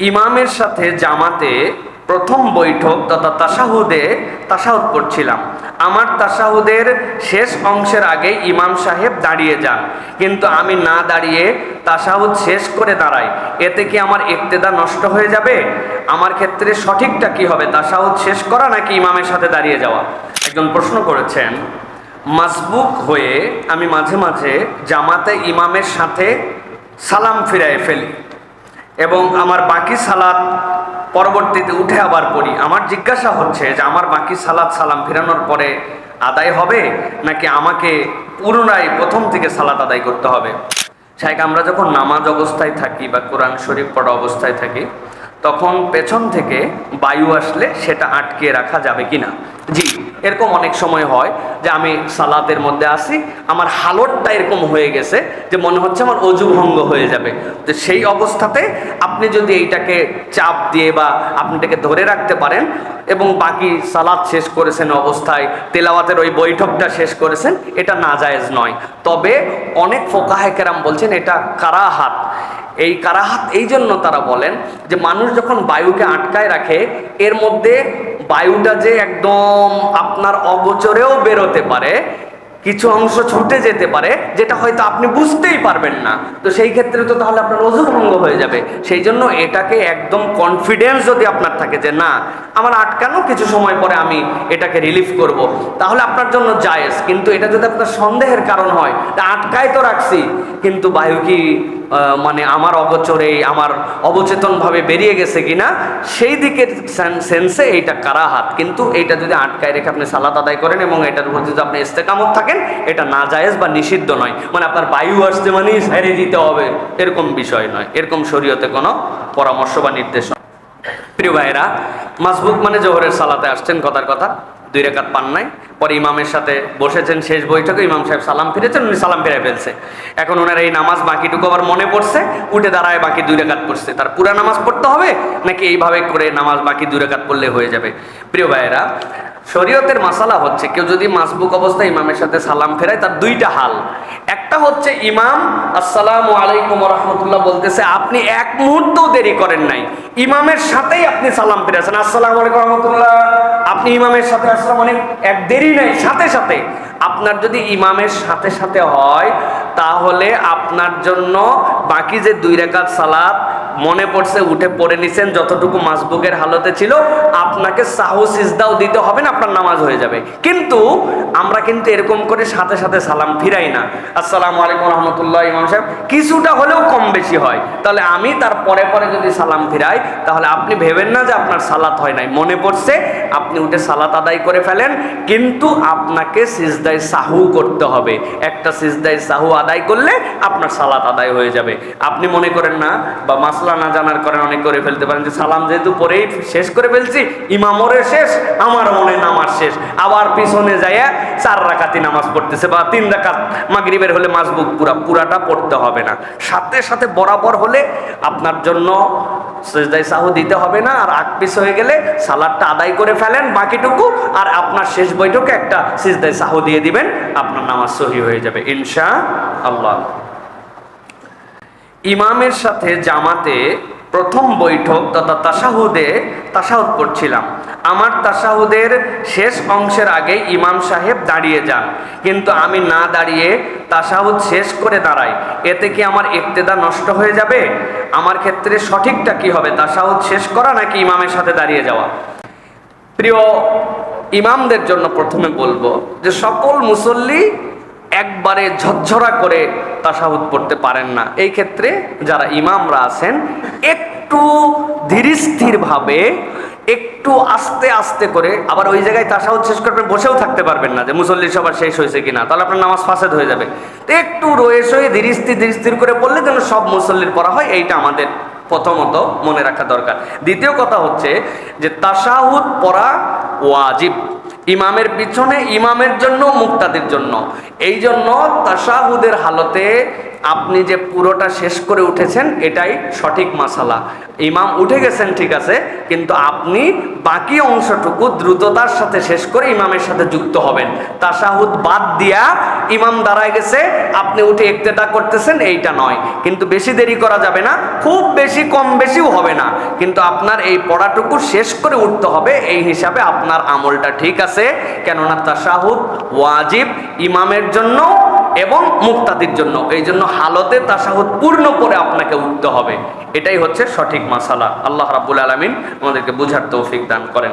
ইমামের সাথে জামাতে প্রথম বৈঠক তথা তাসাহুদে তাসাহুদ করছিলাম। আমার তাসাহুদের শেষ অংশের আগে ইমাম সাহেব দাঁড়িয়ে যান। কিন্তু আমি না দাঁড়িয়ে তাসাহুদ শেষ করে দাঁড়াই, এতে কি আমার ইক্তেদা নষ্ট হয়ে যাবে? আমার ক্ষেত্রে সঠিকটা কি হবে? তাসাহুদ শেষ করা নাকি ইমামের সাথে দাঁড়িয়ে যাওয়া? একজন প্রশ্ন করেছেন, মাসবুক হয়ে আমি মাঝে মাঝে জামাতে ইমামের সাথে সালাম ফিরায় ফেলি। এবং আমার বাকি সালাত পরবর্তীতে উঠে আবার পড়ি। আমার জিজ্ঞাসা হচ্ছে যে আমার বাকি সালাত সালাম ফিরানোর পরে আদায় হবে নাকি আমাকে পুনরায় প্রথম থেকে সালাত আদায় করতে হবে? শাইখ আমরা যখন নামাজ অবস্থায় থাকি বা কোরআন শরীফ পড়া অবস্থায় থাকি, তখন পেছন থেকে বায়ু আসলে সেটা আটকে রাখা যাবে কিনা? জি। এরকম অনেক সময় হয় যে আমি সালাতের মধ্যে আসি, আমার হালতটা এরকম হয়ে গেছে যে মনে হচ্ছে আমার অজু ভঙ্গ হয়ে যাবে। তো সেই অবস্থাতে আপনি যদি এইটাকে চাপ দিয়ে বা আপনি এটাকে ধরে রাখতে পারেন এবং বাকি সালাদ শেষ করেছেন অবস্থায়, তেলাওয়াতের ওই বৈঠকটা শেষ করেছেন, এটা নাজায়েজ নয়। তবে অনেক ফোকাহেকেরাম বলছেন এটা কারাহাত। এই কারাহাত এই জন্য তারা বলেন যে মানুষ যখন বায়ুকে আটকায় রাখে, এর মধ্যে বায়ুটা যে একদম আপনার অগোচরেও বেরোতে পারে, কিছু অংশ ছুটে যেতে পারে, যেটা হয়তো আপনি বুঝতেই পারবেন না। তো সেই ক্ষেত্রে তো তাহলে আপনার ওজন ভঙ্গ হয়ে যাবে। সেই জন্য এটাকে একদম কনফিডেন্স যদি আপনার থাকে যে, না, আমার আটকানো কিছু সময় পরে আমি এটাকে রিলিফ করব। তাহলে আপনার জন্য জায়েজ। কিন্তু এটা যদি আপনার সন্দেহের কারণ হয় আটকায় তো রাখছি। কিন্তু বায়ু কি মানে আমার অগোচরে, আমার অবচেতনভাবে বেরিয়ে গেছে কিনা, সেই দিকের সেন্সে এইটা কারাহাত। কিন্তু এইটা যদি আটকায় রেখে আপনি সালাত আদায় করেন এবং এটার উপর যদি আপনি ইস্তেকামত থাকেন, এটা না জায়েজ বা নিষিদ্ধ নয়। মানে আপনার বায়ু আসতে মানে ছেড়ে দিতে হবে। এরকম বিষয় নয়। এরকম শরীয়তে কোনো পরামর্শ বা নির্দেশ প্রিয় ভাইরা মাসবুক মানে জোহরের সালাতে আসছেন কথার কথা। দুই রেখাত পান নাই। পরে ইমামের সাথে বসেছেন শেষ বৈঠকে, ইমাম সাহেব সালাম ফিরেছেন, উনি সালাম ফিরে ফেলছে। এখন ওনার এই নামাজ বাকিটুকু আবার মনে পড়ছে, উঠে দাঁড়ায় বাকি দুই রেখাত পড়ছে। তার পুরা নামাজ পড়তে হবে, নাকি এইভাবে করে নামাজ বাকি দুই রেখাত পড়লে হয়ে যাবে? প্রিয় ভাইয়েরা শরীয়তের মাসালা হচ্ছে, কেউ যদি মাসবুক অবস্থায় ইমামের সাথে সালাম ফেরায়, তার দুইটা হাল। একটা হচ্ছে ইমাম, আসসালাম আলাইকুম রহমতুল্লাহ বলতেছে, আপনি এক মুহূর্ত দেরি করেন নাই। ইমামের সাথেই আপনি সালাম ফিরেছেন আসসালাম আলাইকুম রহমতুল্লাহ। আপনি ইমামের সাথে আসলাম অনেক এক দেরি নাই, সাথে সাথে। আপনার যদি ইমামের সাথে সাথে হয়, তাহলে আপনার জন্য বাকি যে দুই রেখাত সালাত মনে পড়ছে, উঠে পড়ে নিছেন, যতটুকু মাসবুকের হালতে ছিল, আপনাকে সাহু সিজদাও দিতে হবে না, আপনার নামাজ হয়ে যাবে। কিন্তু আমরা কিন্তু এরকম করে সাথে সাথে সালাম ফিরাই না। আসসালামু আলাইকুম রহমতুল্লাহ, ইমাম সাহেব। কিছুটা হলেও কম বেশি হয়। তাহলে আমি তার পরে পরে যদি সালাম ফিরাই, তাহলে আপনি ভেবেন না যে আপনার সালাত হয় নাই। মনে পড়ছে, আপনি উঠে সালাত আদায় করে ফেলেন, কিন্তু আপনাকে সিজদায় সাহু করতে হবে। একটা সিজদায় সাহু আদায় করলে আপনার সালাত আদায় হয়ে যাবে। আপনি মনে করেন না, বা মাসলা না জানার কারণে অনেক করে ফেলতে পারেন যে সালাম যেহেতু পরেই শেষ করে ফেলছি ইমামরের শেষ, আমার মনে নামাজ শেষ। আবার পিছনে যাইয়া চার রাকাতি নামাজ পড়তেছে বা তিন রাকাত মাগরিবের হলে মাসবুক পুরা, পুরাটা পড়তে হবে না। সাথে সাথে বরাবর হলে আপনার জন্য সেজদায় সাহু দিতে হবে না, আর আগ পিছ হয়ে গেলে সালাদটা আদায় করে ফেলেন বাকিটুকু, আর আপনার শেষ বৈঠকে একটা সিজদায় সাহু দিয়ে দিবেন, আপনার নামাজ সহি হয়ে যাবে, ইনশা আল্লাহ। ইমামের সাথে জামাতে প্রথম বৈঠক তথা তাসাহুদে তাসাহুদ করছিলাম। আমার তাসাহুদের শেষ অংশের আগে ইমাম সাহেব দাঁড়িয়ে যান। কিন্তু আমি না দাঁড়িয়ে তাসাহুদ শেষ করে দাঁড়াই, এতে কি আমার ইক্তেদা নষ্ট হয়ে যাবে? আমার ক্ষেত্রে সঠিকটা কি হবে? তাসাহুদ শেষ করা নাকি ইমামের সাথে দাঁড়িয়ে যাওয়া? প্রিয়, ইমামদের জন্য প্রথমে বলব যে সকল মুসল্লি একবারে ঝরঝরা করে তাসাহুদ পড়তে পারেন না। এই ক্ষেত্রে যারা ইমামরা আছেন, একটু ধীরস্থিরভাবে একটু আস্তে আস্তে করে, আবার ওই জায়গায় তাসাহুদ শেষ করে বসেও থাকতে পারবেন না যে মুসল্লি সবার শেষ হয়েছে কিনা, তাহলে আপনার নামাজ ফাসেদ হয়ে যাবে। তো একটু রয়ে সয়ে ধীরস্থির ধীরস্থির করে পড়লে যেন সব মুসল্লির পড়া হয়, এইটা আমাদের প্রথমত মনে রাখা দরকার। দ্বিতীয় কথা হচ্ছে যে তাসাহুদ পড়া ওয়াজিব। ইমামের পিছনে ইমামের জন্য মুক্তাদের জন্য। এই জন্য তাসাহুদের হালতে আপনি যে পুরোটা শেষ করে উঠেছেন, এটাই সঠিক মাসালা। ইমাম উঠে গেছেন, ঠিক আছে, কিন্তু আপনি বাকি অংশটুকু দ্রুততার সাথে শেষ করে ইমামের সাথে যুক্ত হবেন। তাসাহুদ বাদ দিয়া ইমাম দাঁড়ায় গেছে, আপনি উঠে একতেদা করতেছেন, এইটা নয়। কিন্তু বেশি দেরি করা যাবে না, খুব বেশি, কম বেশিও হবে না। কিন্তু আপনার এই পড়াটুকু শেষ করে উঠতে হবে, এই হিসাবে আপনার আমলটা ঠিক আছে। কেননা তাসাহুদ ওয়াজিব ইমামের জন্য এবং মুক্তাদির জন্য। এই জন্য হালতে তাসাহুদ পূর্ণ করে আপনাকে উঠতে হবে। এটাই হচ্ছে সঠিক মাসালা। আল্লাহ রাবুল আলমিন আমাদেরকে বুঝার তৌফিক দান করেন।